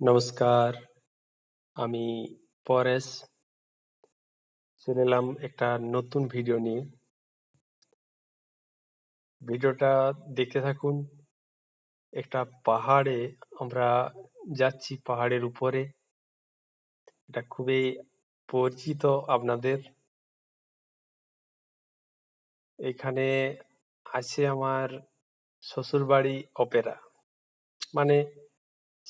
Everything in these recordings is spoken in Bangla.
নমস্কার। আমি পরেশ। চলে এলাম একটা নতুন ভিডিও নিয়ে। ভিডিওটা দেখতে থাকুন। একটা পাহাড়ে আমরা যাচ্ছি পাহাড়ের উপরে। এটা খুবই পরিচিত আপনাদের। এখানে আছে আমার শ্বশুরবাড়ি অপেরা। মানে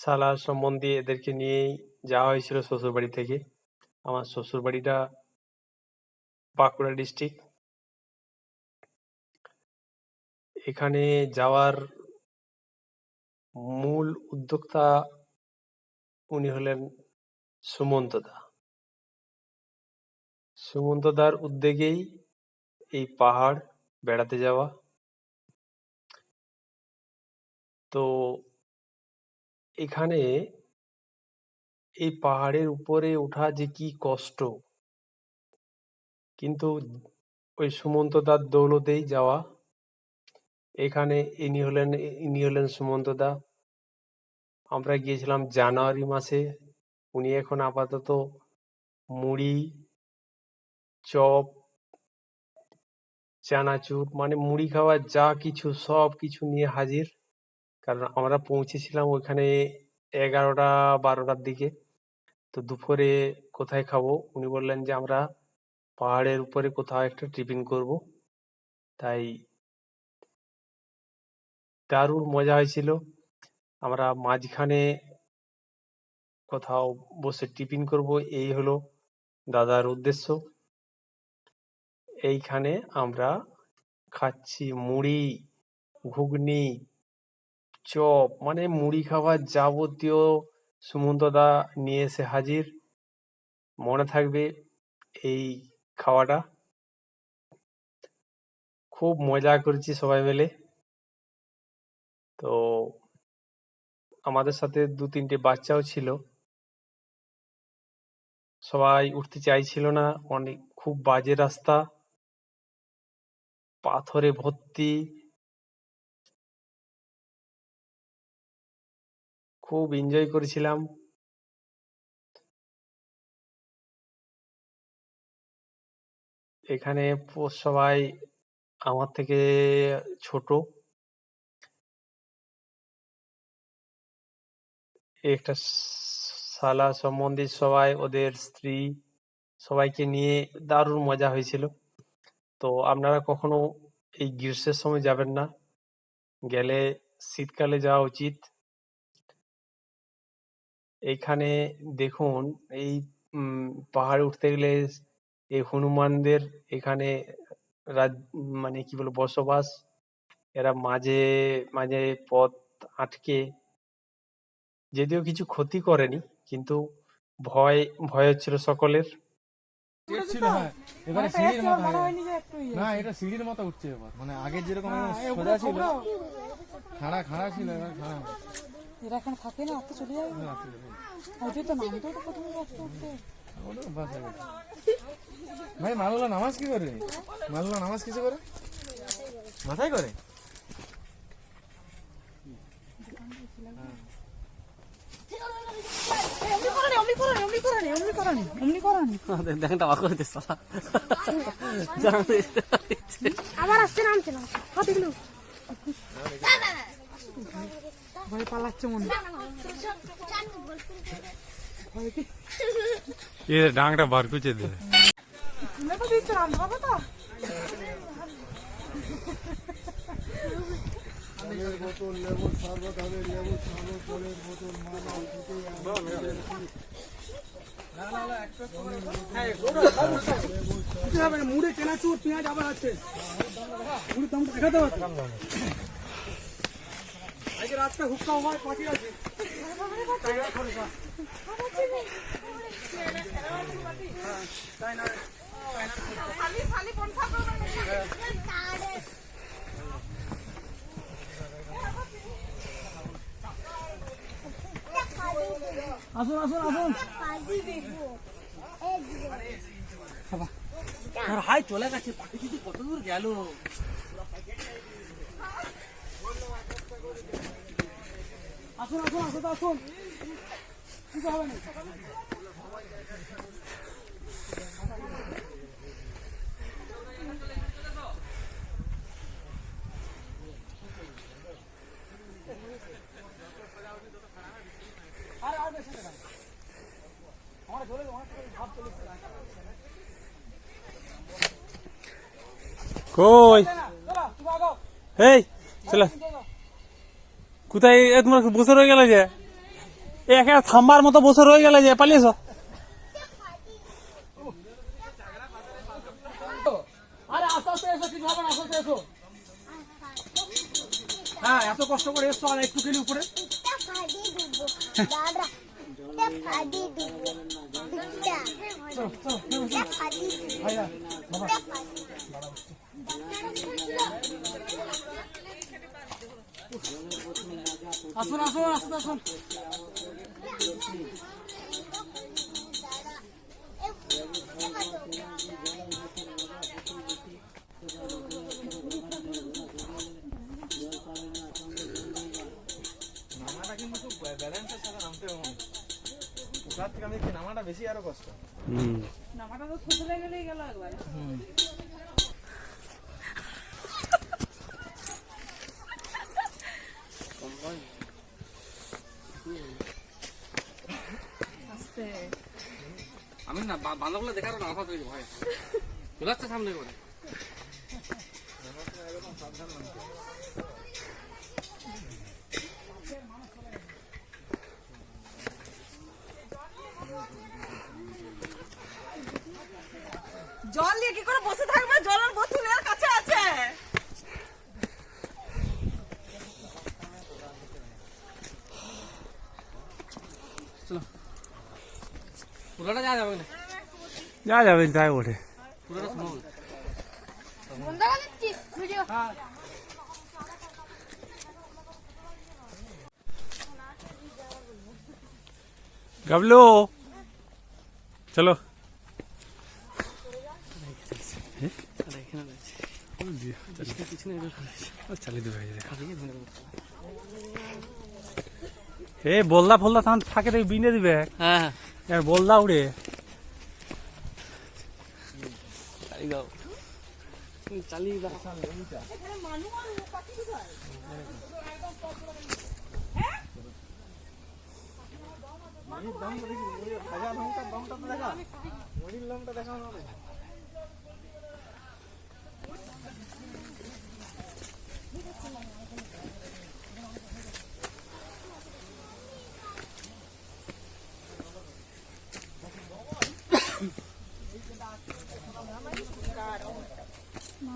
সালার সম্বন্ধে এদেরকে নিয়েই যাওয়া হয়েছিল শ্বশুরবাড়ি থেকে। আমার শ্বশুরবাড়িটা বাঁকুড়া ডিস্ট্রিক্ট। এখানে যাওয়ার মূল উদ্যোক্তা উনি হলেন সুমন্ত দা। সুমন্ত দার উদ্যোগেই এই পাহাড় বেড়াতে যাওয়া। তো এখানে এই পাহাড়ের উপরে ওঠা যে কি কষ্ট। কিন্তু ওই সুমন্ত দার দৌলতেই যাওয়া। এখানে ইনি হলেন ইনি হলেন সুমন্ত দা আমরা গিয়েছিলাম জানুয়ারি মাসে। উনি এখন আপাতত মুড়ি, চপ, চানাচুর মানে মুড়ি খাওয়ার যা কিছু, সব কিছু নিয়ে হাজির। কারণ আমরা পৌঁছেছিলাম ওইখানে এগারোটা, বারোটার দিকে। তো দুপুরে কোথায় খাব? উনি বললেন যে, আমরা পাহাড়ের উপরে কোথাও একটা টিফিন করব। তাই দারুণ মজা হয়েছিল। আমরা মাঝখানে কোথাও বসে টিফিন করব, এই হলো দাদার উদ্দেশ্য। এইখানে আমরা খাচ্ছি মুড়ি, ঘুগনি চপ মানে মুড়ি খাওয়ার যাবতীয় সুমন্ত দা নিয়ে এসে হাজির। মনে থাকবে এই খাওয়াটা। খুব মজা করেছি সবাই মিলে। তো আমাদের সাথে দু তিনটে বাচ্চাও ছিল। সবাই উঠতে চাইছিল না, অনেক খুব বাজে রাস্তা। পাথরে ভর্তি। খুব এনজয় করেছিলাম। এখানে সবাই আমার থেকে ছোট। একটা শালা সম্বন্ধে সবাই, ওদের স্ত্রী সবাইকে নিয়ে দারুণ মজা হয়েছিল। তো আপনারা কখনো এই গ্রীষ্মের সময় যাবেন না। গেলে শীতকালে যাওয়া উচিত। এইখানে দেখুন এই উম, পাহাড়ে উঠতে গেলে এই হনুমানদের এখানে রাজ মানে কি বলব বসবাস। এরা মাঝে মাঝে পথ আটকে। যদিও কিছু ক্ষতি করেনি কিন্তু ভয় ভয় হচ্ছিল সকলের। ছিল হ্যাঁ। এবারে সিঁড়ির মতো না এটা সিঁড়ির মতো উঠছে এবার। মানে আগে যেরকম সোজা ছিল খাড়া খাড়া ছিল এবার খাড়া। এরা এখন থাকে না তো চলে যাবে? ওইটাই তো নামতো তো প্রথমে কষ্ট হয়ে গেছে। ভাই মালুলা নামাজ কি করে? মালুলা নামাজ কিছু করে? মাথায় করে? অমনি করানি অমনি করানি অমনি করানি অমনি করানি অমনি করানি দেখেন তো হতে সালা আবার আসছে নামছে না কতগুলো ভয় পালাচ্ছে মনে এ ডাংটা বার করছে দে। মুড়ে কেনাচুর পেঁয়াজ আবার আছে। মুড়ির দেখাতে পারছ আজকে রাতটা হুক্কা হয় পাঠিয়ে আছে আসুন আসুন আসুন। হাই চলে গেছে, পাখি যদি কত দূর গেল? আসুন আসুন আসুন আসুন। কই? এই চলে। কোথায় তোমার বসে হয়ে গেলে যে? এখানে থাম্বার মতো বসে হয়ে গেলে যে পালিয়েছ আরে আস্তে আস্তে এসো ঠিক হবে না আস্তে আস্তে এসো হ্যাঁ এত কষ্ট করে এসছো আর একটু খেলি উপরে দাদা ফাদি দিব ফাদি আসুন আসুন আসুন আসুন। নামাটা বেশি আরও কষ্ট। নামাটা তো গেল একবার। আমি না বা- বাঁধাগুলো দেখার না আফাত হয়েছে ভয়। চলে আসছে সামনে করে। জল নিয়ে কি করে বসে থাকবে? জলের বোতল এর কাছে আছে। পুরোটা যাওয়া যাবে না। যা যাবেন তাই ওঠে গাবলো চলো। এ বলদা ফলদা থাকে বিনে দিবে হ্যাঁ হ্যাঁ এবার বলদা উড়ে চালিয়ে দাও চালিয়ে দাও দেখা মরির দমটা দেখা হবে ও বাদে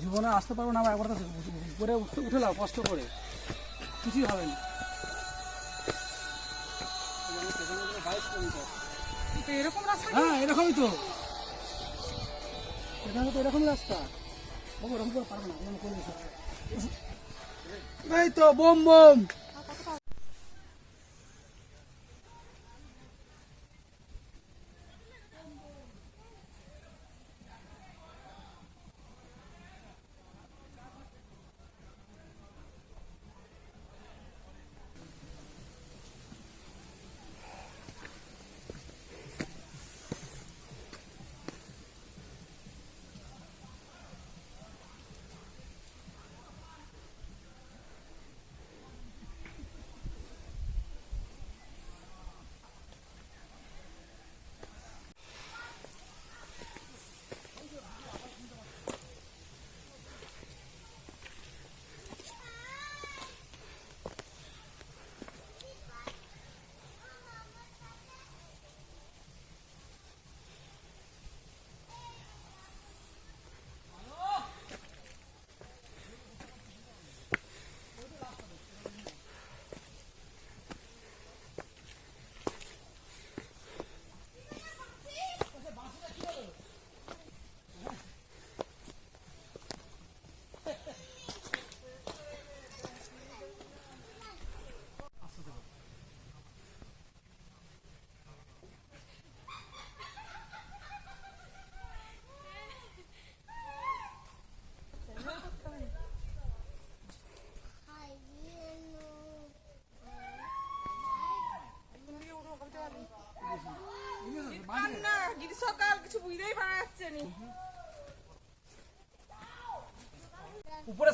জীবনে আসতে পারব না আমার একবার উঠে উঠে নাও কষ্ট করে। কিছুই হবে না। এরকম রাস্তা হ্যাঁ এরকমই তো। এখানে তো এরকমই রাস্তা। বাবু, এরকম করে এরকম তো, বোম বোম।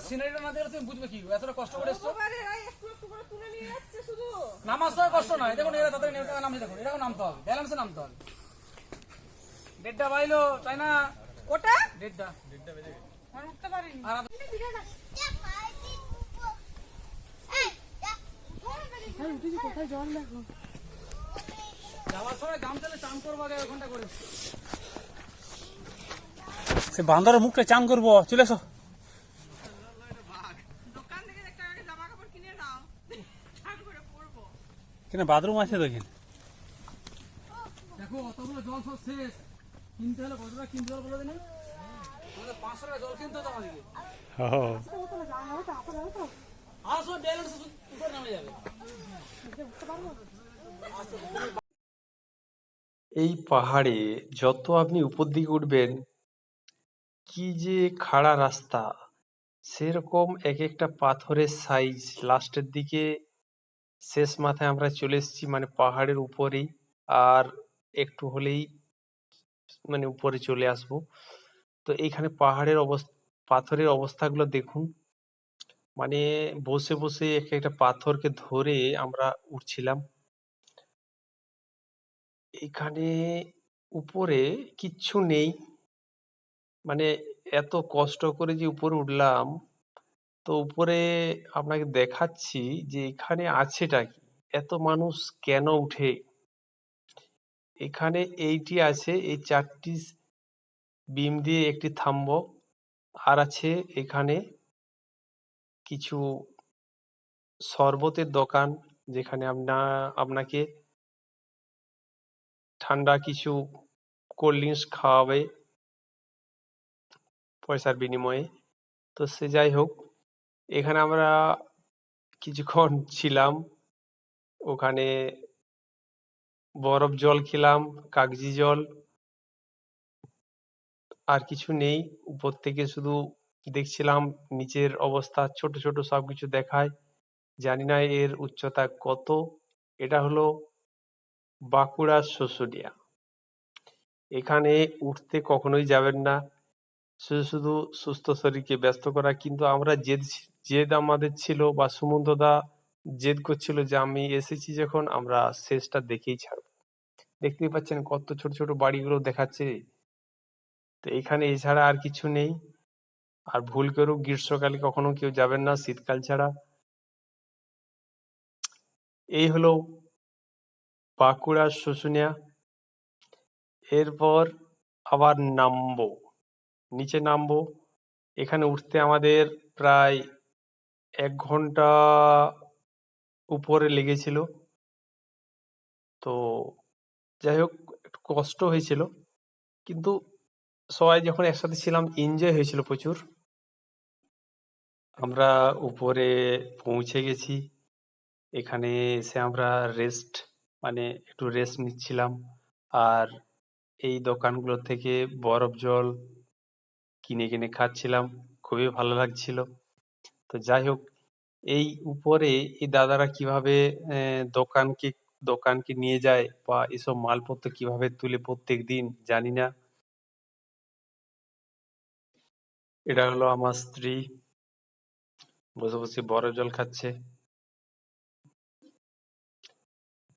সিনারিটা না দেখলে তুমি বুঝবে কি? এতটা কষ্ট করে এসছো। নামার সময় কষ্ট নয়। দেখুন এরা তাদের নামছে দেখুন। এরকম নামতে হবে। ব্যালেন্সে নামতে হবে। দেড়টা বাইলো তাই না? ওটা? দেড়টা। আমি উঠতে পারিনি। আর কোথায় জল দেখো। যাওয়ার সময় গাম চান করব আগে ঘণ্টা করে। সে বান্দরের মুখটা চান করব। চলে এসো। কেন বাথরুম আছে তো এখানে? দেখো অতগুলো জল সব শেষ। কিনতে হলে কত টাকা কিনতে হবে বলে দিন আমাদের পাঁচশো টাকা জল কিনতে হতো আমাদেরকে। আসো ব্যালেন্স উপরে নামে যাবে। এই পাহাড়ে যত আপনি উপর দিকে উঠবেন কি যে খাড়া রাস্তা। সেরকম এক একটা পাথরের সাইজ লাস্টের দিকে শেষ মাথায় আমরা চলে এসেছি মানে পাহাড়ের উপরেই। আর একটু হলেই মানে উপরে চলে আসব। তো এইখানে পাহাড়ের অবস্থা পাথরের অবস্থাগুলো দেখুন। মানে বসে বসে এক একটা পাথরকে ধরে আমরা উঠছিলাম। এখানে উপরে কিচ্ছু নেই। মানে এত কষ্ট করে যে উপরে উঠলাম তো উপরে আপনাকে দেখাচ্ছি যে এখানে আছেটা কি? এত মানুষ কেন উঠে? এখানে এইটি আছে, এই চারটি বিম দিয়ে একটি থাম্ব, আর আছে এখানে কিছু শরবতের দোকান, যেখানে আপনা, আপনাকে ঠান্ডা কিছু কোল্ড ড্রিঙ্কস খাওয়াবে পয়সার বিনিময়ে। তো সে যাই হোক এখানে আমরা কিছুক্ষণ ছিলাম। ওখানে বরফ জল খেলাম, কাগজি জল। আর কিছু নেই। উপর থেকে শুধু দেখছিলাম নিচের অবস্থা, ছোট ছোট সবকিছু দেখায়। জানি না এর উচ্চতা কত। এটা হলো বাঁকুড়ার শুশুনিয়া এখানে উঠতে কখনোই যাবেন না। শুধু শুধু সুস্থ শরীরকে ব্যস্ত করা। কিন্তু আমরা ছি- জেদ আমাদের ছিল বা সুমন্তদা জেদ করছিল যে আমি এসেছি যখন আমরা শেষটা দেখেই ছাড়বো। দেখতেই পাচ্ছেন কত ছোট ছোট বাড়িগুলো দেখাচ্ছে। তো এখানে এছাড়া আর কিছু নেই। আর ভুল করেও গ্রীষ্মকালে কখনো কেউ যাবেন না, শীতকাল ছাড়া। এই হলো বাঁকুড়া, শুশুনিয়া। এরপর আবার নামবো, নিচে নামবো। এখানে উঠতে আমাদের প্রায় এক ঘণ্টা উপরে লেগেছিল। তো যাই হোক, একটু কষ্ট হয়েছিল। কিন্তু সবাই যখন একসাথে ছিলাম এনজয় হয়েছিল প্রচুর। আমরা উপরে পৌঁছে গেছি। এখানে এসে আমরা রেস্ট মানে একটু রেস্ট নিচ্ছিলাম। আর এই দোকানগুলো থেকে বরফ জল কিনে কিনে খাচ্ছিলাম। খুবই ভালো লাগছিল। তো যাই হোক, এই উপরে এই দাদারা কীভাবে দোকানকে দোকানকে নিয়ে যায় বা এসব মালপত্র কীভাবে তুলে প্রত্যেক দিন, জানি না। এটা হলো আমার স্ত্রী। বসে বসে বরফ জল খাচ্ছে।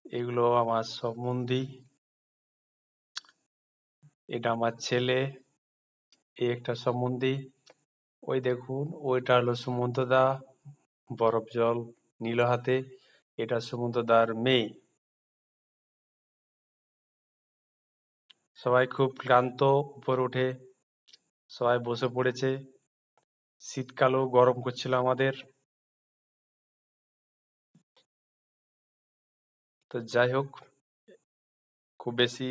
এগুলো আমার সম্বন্ধী এটা আমার ছেলে। এই একটা সম্বন্ধী ওই দেখুন, ওইটা হলো সুমন্তদা, বরফ জল নীল হাতে, এটা সুমন্তদার মেয়ে। সবাই খুব ক্লান্ত, উপর উঠে সবাই বসে পড়েছে। শীতকালও গরম করছিল আমাদের। তো যাই হোক, খুব বেশি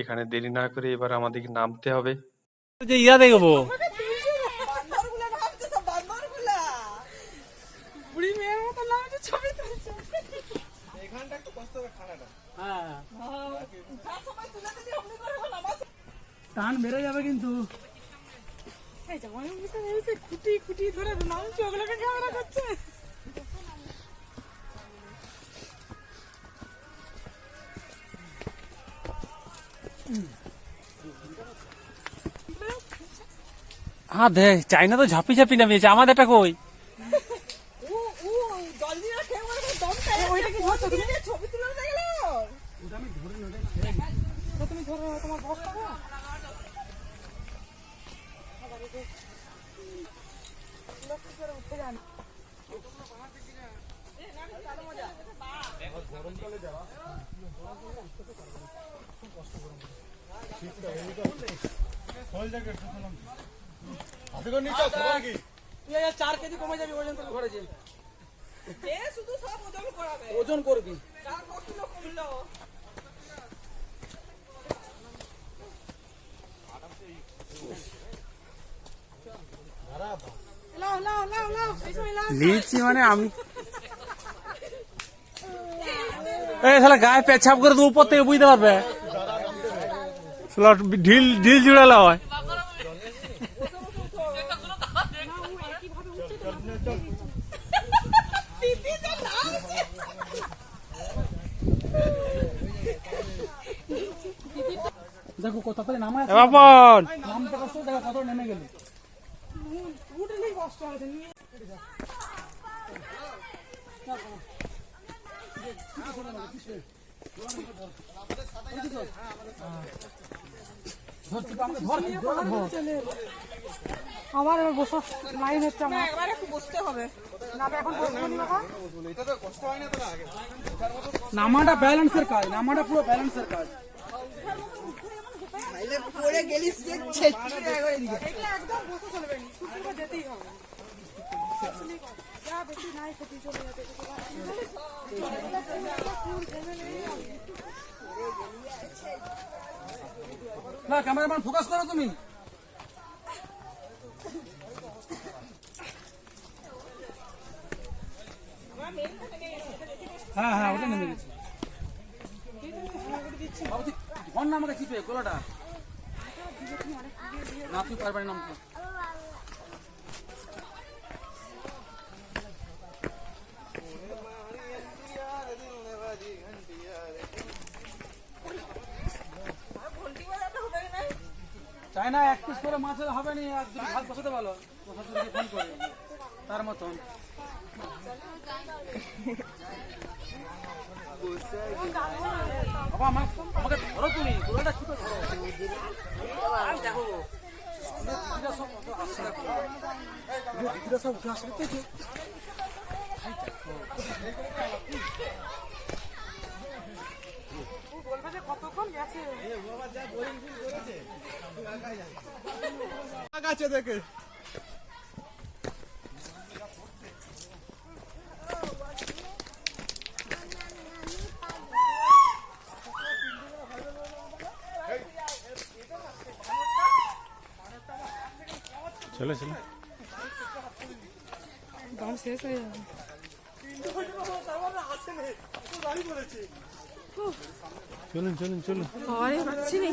এখানে দেরি না করে এবার আমাদেরকে নামতে হবে। যে ইয়া দেখব বুড়ি মেয়ের মতো নামছে ছবি তুলছে হ্যাঁ টান বেড়ে যাবে কিন্তু। খুঁটি খুঁটি ধরে করছে হ্যাঁ দেখ চাইনা তো ঝাপি ঝাপি নামিয়েছে। আমাদেরটা কই ওইটা কি ধরছো তুমি ছবি তুলে গেল তুমি ধরো তোমার বস্তা গো তুই আজ চার কেজি কমে যাবি ওজন তোর ঘরে যে ওজন করবি লাও লাও লাও লাও এই সময় লাও লিচি মানে আমি এই শালা গায়ে পেছাপ করে তো উপর থেকে বুঝতে পারবে। শালা ঢিল ঢিল জুড়ালা হয়। দেখো কত তাড়াতাড়ি নামায় এ বাপন! নামতে কষ্ট দেখো কত নেমে গেল। উঠলেই কষ্ট হবে নিয়ে ধর তুই আমাকে ধর ধর ধর আমার এবার বসা লাইন হচ্ছে আমার। একবার একটু বসতে হবে। নামাটা ব্যালেন্সের কাজ নামাটা পুরো ব্যালেন্সের কাজ। এটা একদম বসে চলবে করে যেতেই হবে। না ক্যামেরাম্যান ফোকাস করো তুমি। হ্যাঁ হ্যাঁ ওটা নেমে গেছে। ধর না আমাকে চিপে গোলাটা। না, তুই পারবি নামতে। না এক পিস করে মাছ হলে হবে না এক দুটো ভাত বসাতে ভালো ফোন করে। তার মতন। বাবা আমাকে আমাকে ধরো তুমি গোলাটা ছোট ধরো। আমি দেখো। সব সব উঠে আসছে দেখতেছো বলবে যে কতক্ষণ গেছে চলো চলো দাম শেষ হয়ে যাবে চলুন চলুন চলুন খাওয়ারই পাচ্ছি নি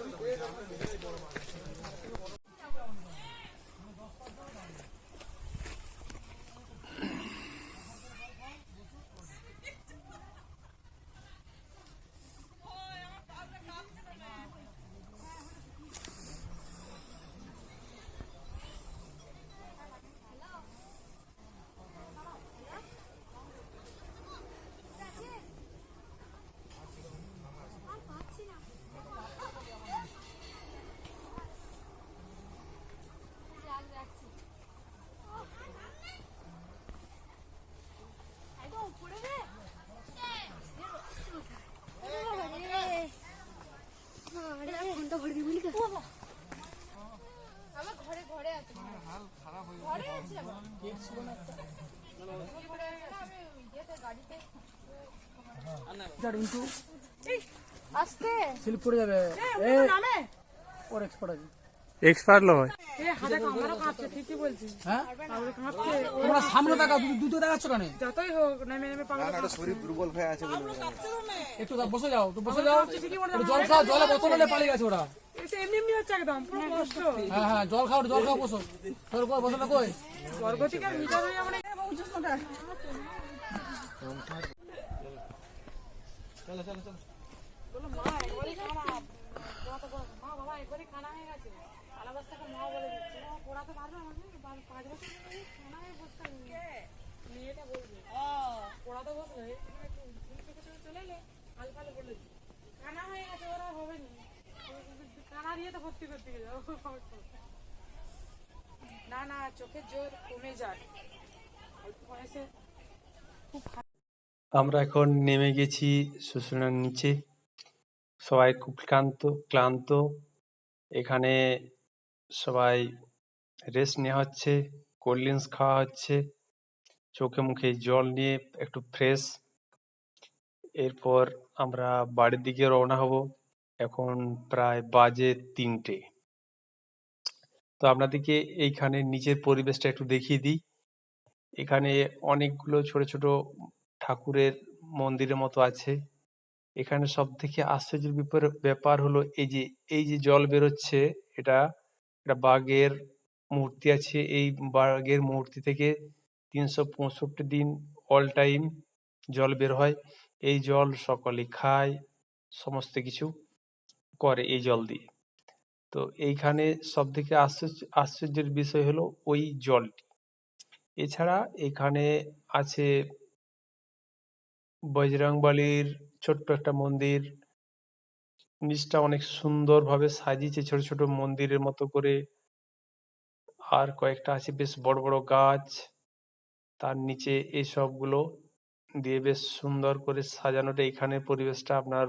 স্লিপ করে যাবে। এ ওর এক্সপার্ট আছে। এক্সপায়ার লো হয়? হ্যাঁ তোমরা সামনে তাকাও দুটো দুটো দেখাচ্ছ কেন? যতই হোক নেমে নেমে পাগল শরীর দুর্বল হয়ে আছে একটু বসে যাও তো বসে যাও। জল খাও জলে বোতল পালিয়ে গেছে ওরা। এটা এমনি এমনি হচ্ছে একদম হ্যাঁ হ্যাঁ জল খাও জল খাও বসো। তোর কই? কই স্বর্গ থেকে হয়ে উচিত না। হয়ে ভুল চোখে চোখে চলে। না না চোখের জোর কমে যায় আমরা এখন নেমে গেছি শুশুনার নিচে। সবাই খুব ক্লান্ত ক্লান্ত। এখানে সবাই রেস্ট নেওয়া হচ্ছে কোল্ড ড্রিঙ্কস খাওয়া হচ্ছে। চোখে মুখে জল নিয়ে একটু ফ্রেশ এরপর আমরা বাড়ির দিকে রওনা হব এখন প্রায় বাজে তিনটে। তো আপনাদেরকে এইখানে নিচের পরিবেশটা একটু দেখিয়ে দিই। এখানে অনেকগুলো ছোট ছোট ঠাকুরের মন্দিরের মতো আছে। এখানে সব থেকে আশ্চর্যের ব্যাপার হলো এই যে এই যে জল বেরোচ্ছে, এটা এটা বাঘের মূর্তি আছে। এই বাঘের মূর্তি থেকে তিনশো পঁয়ষট্টি দিন অল টাইম জল বের হয়। এই জল সকলে খায়, সমস্ত কিছু করে এই জল দিয়ে। তো এইখানে সব থেকে আশ্চর্য, আশ্চর্যের বিষয় হলো ওই জলটি। এছাড়া এখানে আছে বজরংবলীর ছোট্ট একটা মন্দির। নিচটা অনেক সুন্দরভাবে সাজিয়েছে ছোট ছোট মন্দিরের মতো করে। আর কয়েকটা আছে বেশ বড় বড় গাছ। তার নিচে এই সবগুলো দিয়ে বেশ সুন্দর করে সাজানোটা এখানে পরিবেশটা আপনার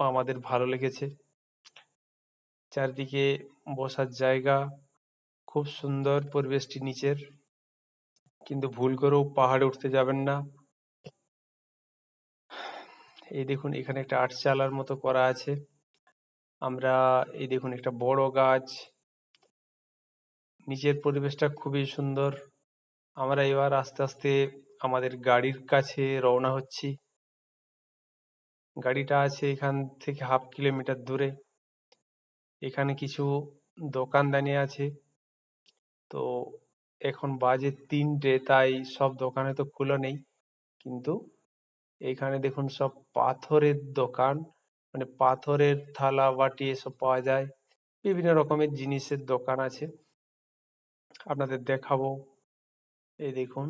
আমাদের ভালো লেগেছে। চারদিকে বসার জায়গা, খুব সুন্দর পরিবেশটি নিচের। কিন্তু ভুল করেও পাহাড়ে উঠতে যাবেন না। এই দেখুন, এখানে একটা আটচালার মতো করা আছে। আমরা, এই দেখুন, একটা বড় গাছ। নিচের পরিবেশটা খুবই সুন্দর। আমরা এবার আস্তে আস্তে আমাদের গাড়ির কাছে রওনা হচ্ছি। গাড়িটা আছে এখান থেকে হাফ কিলোমিটার দূরে। এখানে কিছু দোকানদানি আছে। তো এখন বাজে তিনটে, তাই সব দোকানে তো খোলা নেই। কিন্তু এখানে দেখুন সব পাথরের দোকান মানে পাথরের থালা, বাটি এসব পাওয়া যায়। বিভিন্ন রকমের জিনিসের দোকান আছে। আপনাদের দেখাবো। এই দেখুন।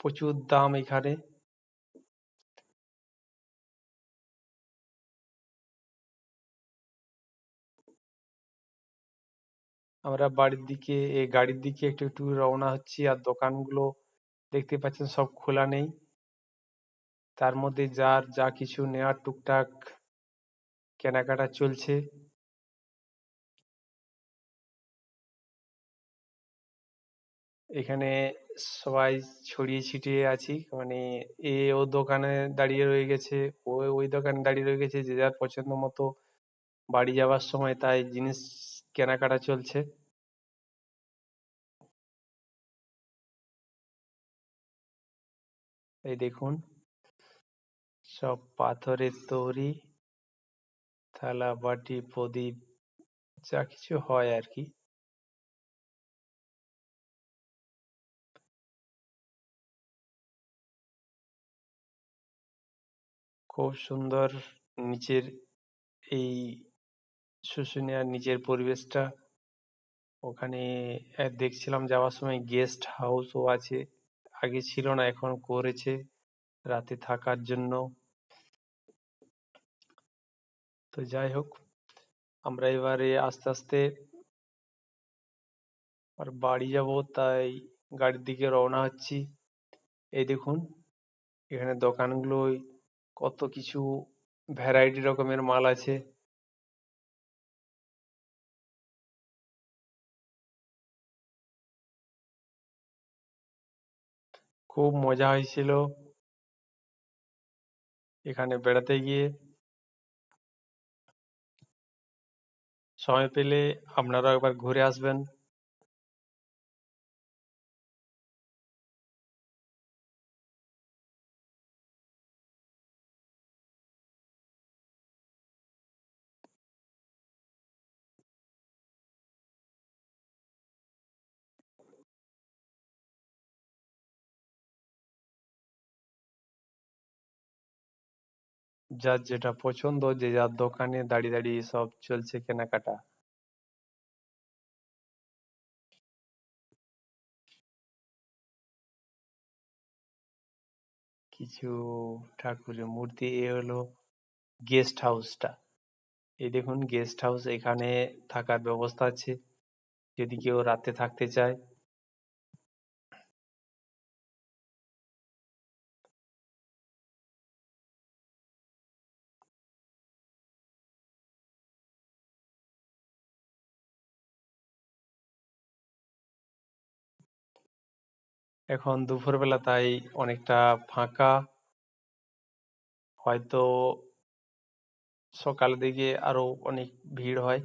প্রচুর দাম এখানে। আমরা বাড়ির দিকে এই গাড়ির দিকে একটু একটু রওনা হচ্ছি আর দোকানগুলো দেখতে পাচ্ছেন সব খোলা নেই। তার মধ্যে যার যা কিছু নেওয়ার টুকটাক কেনাকাটা চলছে। এখানে সবাই ছড়িয়ে ছিটিয়ে আছি মানে এ ও দোকানে দাঁড়িয়ে রয়ে গেছে, ও ওই দোকানে দাঁড়িয়ে রয়ে গেছে, যে যার পছন্দ মতো বাড়ি যাওয়ার সময় তাই জিনিস কেনাকাটা চলছে? এই দেখুন। সব পাথরের তৈরি, থালা, বাটি, প্রদীপ, যা কিছু হয় আর কি। খুব সুন্দর নিচের এই শুশুনিয়ার নিজের পরিবেশটা। ওখানে দেখছিলাম যাওয়ার সময় গেস্ট হাউসও আছে। আগে ছিল না, এখন করেছে। রাতে থাকার জন্য। তো যাই হোক, আমরা এবারে আস্তে আস্তে আর বাড়ি যাব, তাই গাড়ির দিকে রওনা হচ্ছি। এই দেখুন, এখানে দোকানগুলোয় কত কিছু ভ্যারাইটি রকমের মাল আছে। খুব মজা হয়েছিল। এখানে বেড়াতে গিয়ে। সময় পেলে আপনারাও একবার ঘুরে আসবেন। যার যেটা পছন্দ, যে যার দোকানে দাঁড়িয়ে দাঁড়িয়ে সব চলছে কেনাকাটা। কিছু ঠাকুরের মূর্তি, এ হলো গেস্ট হাউসটা এই দেখুন গেস্ট হাউস এখানে থাকার ব্যবস্থা আছে। যদি কেউ রাতে থাকতে চায় এখন দুপুরবেলা তাই অনেকটা ফাঁকা। হয়তো সকালের দিকে আরও অনেক ভিড় হয়।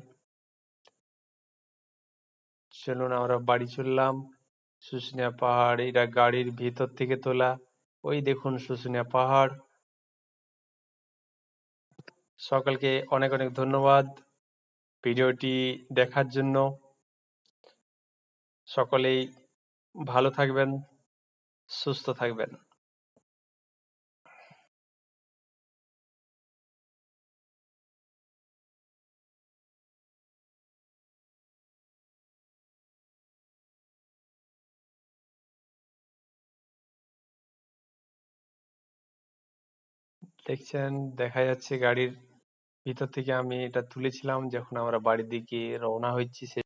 চলুন আমরা বাড়ি চললাম। শুশুনিয়া পাহাড়, এটা গাড়ির ভিতর থেকে তোলা। ওই দেখুন শুশুনিয়া পাহাড়। সকলকে অনেক অনেক ধন্যবাদ ভিডিওটি দেখার জন্য। সকলেই ভালো থাকবেন। সুস্থ থাকবেন। দেখছেন, দেখা যাচ্ছে গাড়ির ভিতর থেকে আমি এটা তুলেছিলাম, যখন আমরা বাড়ির দিকে রওনা হচ্ছি সে